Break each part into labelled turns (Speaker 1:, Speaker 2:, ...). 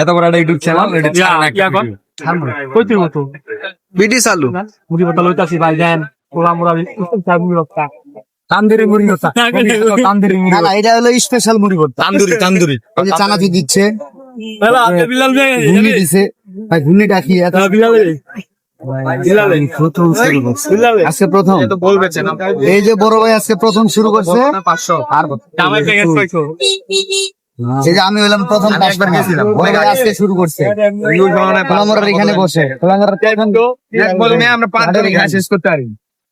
Speaker 1: এত বড় একটা ইউটিউব চ্যানেল।
Speaker 2: কইতে মতো
Speaker 3: বিডি চালু।
Speaker 2: মুড়ি কথা লইতাছি ভাই দেন। পোলা মোরা মুড়ি রক্তা
Speaker 1: তান্দুরি মুড়ি হতা তান্দুরি মুড়ি
Speaker 3: না এটা হলো স্পেশাল মুড়ি ভর্তা
Speaker 1: তান্দুরি তান্দুরি।
Speaker 3: এই যে চানাচুর দিচ্ছে। দিছে। ভাই ঘুগনি ডাকি এত
Speaker 2: বিলাল
Speaker 3: আজকে প্রথম। এই যে বড় ভাই আজকে প্রথম শুরু করছে। আর এই যে আমি হলাম প্রথম
Speaker 1: আমি একবার
Speaker 3: customer।
Speaker 1: গেছিলাম।
Speaker 3: আজকে শুরু করছে।
Speaker 1: ইউজ
Speaker 3: এখানে বসে। খোলামোড়ার
Speaker 1: এক বল মেয়ে আমরা পাঁচ এখানে শেষ করতে পারি।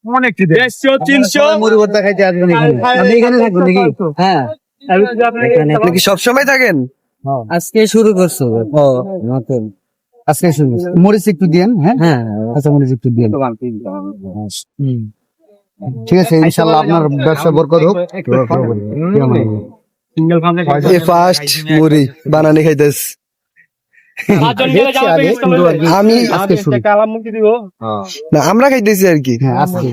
Speaker 1: অনেক
Speaker 2: দেড়শো তিনশো।
Speaker 3: মুড়ি ভর্তা খাইতে আসবেন আপনি এখানে থাকবেন নাকি? হ্যাঁ।
Speaker 1: আপনি কি সবসময় থাকেন?
Speaker 3: আজকে শুরু করছ ও নতুন আজকে শুরু করছ। মরিচ একটু দিয়েন হ্যাঁ? হ্যাঁ। আচ্ছা মরিচ একটু দিয়েন। হুম। ঠিক আছে ইনশাআল্লাহ আপনার ব্যবসা বরকত হোক।
Speaker 4: ফার্স্ট মুড়ি বানানি খাইতেস আমি
Speaker 3: আজকে শুরু।
Speaker 4: না আমরা খাইতেছি আর কি।
Speaker 3: হ্যাঁ আজকে।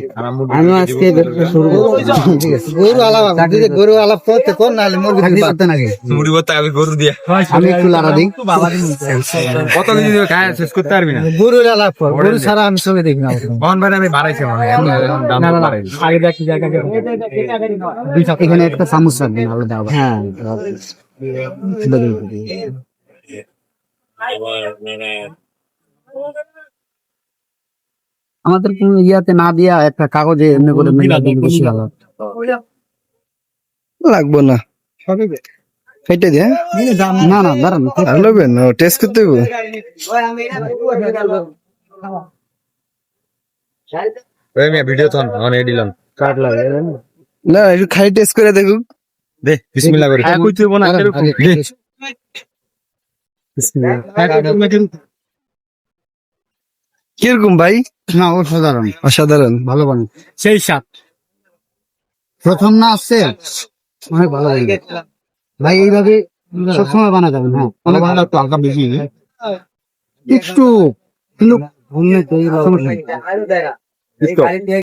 Speaker 3: আমি আজকে শুরু করছি ঠিক আছে। গরু আলাপ যদি গরু আলাপ করতে কোন মুরগি পারতেন আগে
Speaker 1: মুড়ি ভর্তা আমি গরু দিয়া।
Speaker 3: আমি একটু লাড়া দিই।
Speaker 1: কত দিন খায় শেষ করতে পারবি না।
Speaker 3: গরু আলাপ কর। গরু ছাড়া আমি চোখে দেখি না
Speaker 1: মোহন ভাই আমি বাড়াইছি মনে হয়। এখন এখন দাম
Speaker 3: না, না, না।
Speaker 1: বাড়াইছি
Speaker 2: আগে দেখি জায়গা
Speaker 3: এখানে একটা চামচ রাখবেন আলাদা আবার। হ্যাঁ আমাদের কোন ইয়াতে না দিয়া একটা কাগজে এমনি করে বেশি ভালো
Speaker 4: লাগবো না। দিয়ে
Speaker 3: না না দাঁড়ান
Speaker 4: টেস্ট করতে
Speaker 1: ভিডিও তো অন এডিলাম
Speaker 4: না একটু খাই টেস্ট করে দেখুক।
Speaker 1: দে বিসমিল্লাহ করি।
Speaker 2: না এরকম?
Speaker 4: কীরকম ভাই?
Speaker 3: না ও সাধারণ
Speaker 4: অসাধারণ
Speaker 3: ভালো বানি
Speaker 2: সেই সাত
Speaker 3: প্রথম না আসছে? অনেক ভালো লাগে ভাই এইভাবে সবসময় বানা যাবেন হ্যাঁ। অনেক ভালো
Speaker 1: একটু হালকা বেশি।
Speaker 3: একটু কিন্তু।